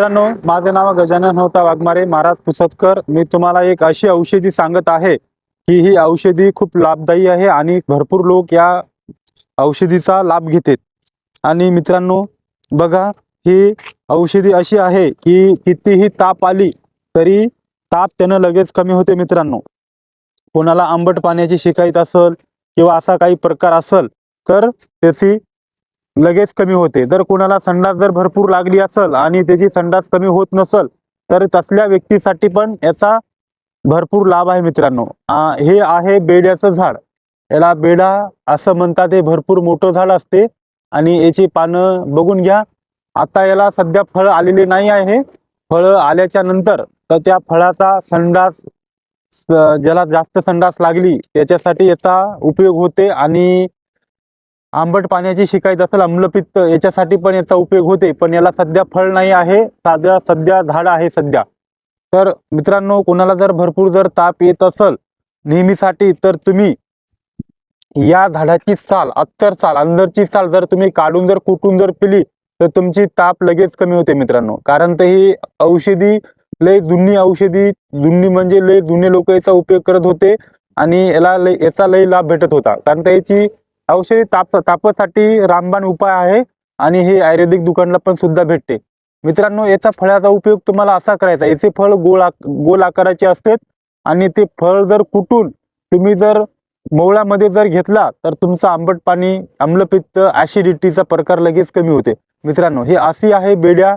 मित्रांनो माझे नाव गजानन होता वाघमारे. महाराज पुसतकर. मी तुम्हाला एक अशी औषधी सांगत आहे की ही औषधी खूप लाभदायी आहे आणि भरपूर लोक या औषधीचा लाभ घेतात. आणि मित्रांनो बघा ही औषधी अशी आहे की कितीही ताप आली तरी ताप त्यानं लगेच कमी होते मित्रांनो. कोणाला आंबट पाण्याची शिकायत असल किंवा असा काही प्रकार असल तर त्याची लगेच कमी होते. जर कोणाला संडास जर भरपूर लागली असल आणि त्याची संडास कमी होत नसल तर तसल्या व्यक्तीसाठी पण याचा भरपूर लाभ आहे मित्रांनो. हे आहे बेड्याचं झाड. याला बेडा असं म्हणतात हे भरपूर मोठं झाड असते आणि याची पानं बघून घ्या. आता याला सध्या फळ आलेले नाही आहे. फळं आल्याच्यानंतर तर त्या फळाचा संडास ज्याला जास्त संडास लागली त्याच्यासाठी याचा उपयोग होते आणि आंबट पाण्याची शिकायचं असेल आम्लपित्त याच्यासाठी पण याचा उपयोग होते. पण याला सध्या फळ नाही आहे साध्या सध्या झाड आहे सध्या. तर मित्रांनो कोणाला जर भरपूर जर ताप येत असेल नेहमीसाठी तर तुम्ही या झाडाची साल अत्तर साल अंदरची साल जर तुम्ही काढून जर कुटून जर पिली तर तुमची ताप लगेच कमी होते मित्रांनो. कारण तर ही औषधी लय जुनी औषधी जुनी म्हणजे लय जुने लोक याचा उपयोग करत होते आणि याला लय याचा लय लाभ भेटत होता. कारण तर याची औषधी ताप तापासाठी रामबाण उपाय आहे आणि हे आयुर्वेदिक दुकानला पण सुद्धा भेटते. मित्रांनो याचा फळाचा उपयोग तुम्हाला असा करायचा याचे फळ गोल आक- गोल आकाराचे असते आणि ते फळ जर कुटून तुम्ही जर मोवळ्यामध्ये जर घेतला तर तुमचं आंबट पाणी आम्लपित्त ऍसिडिटीचा प्रकार लगेच कमी होते. मित्रांनो हे अशी आहे बेड्या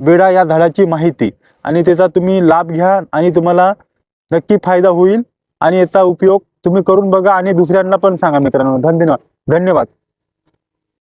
बेडा या झाडाची माहिती. आणि त्याचा तुम्ही लाभ घ्या आणि तुम्हाला नक्की फायदा होईल आणि याचा उपयोग तुम्ही करून बघा आणि दुसऱ्यांना पण सांगा मित्रांनो. धन्यवाद. धन्यवाद.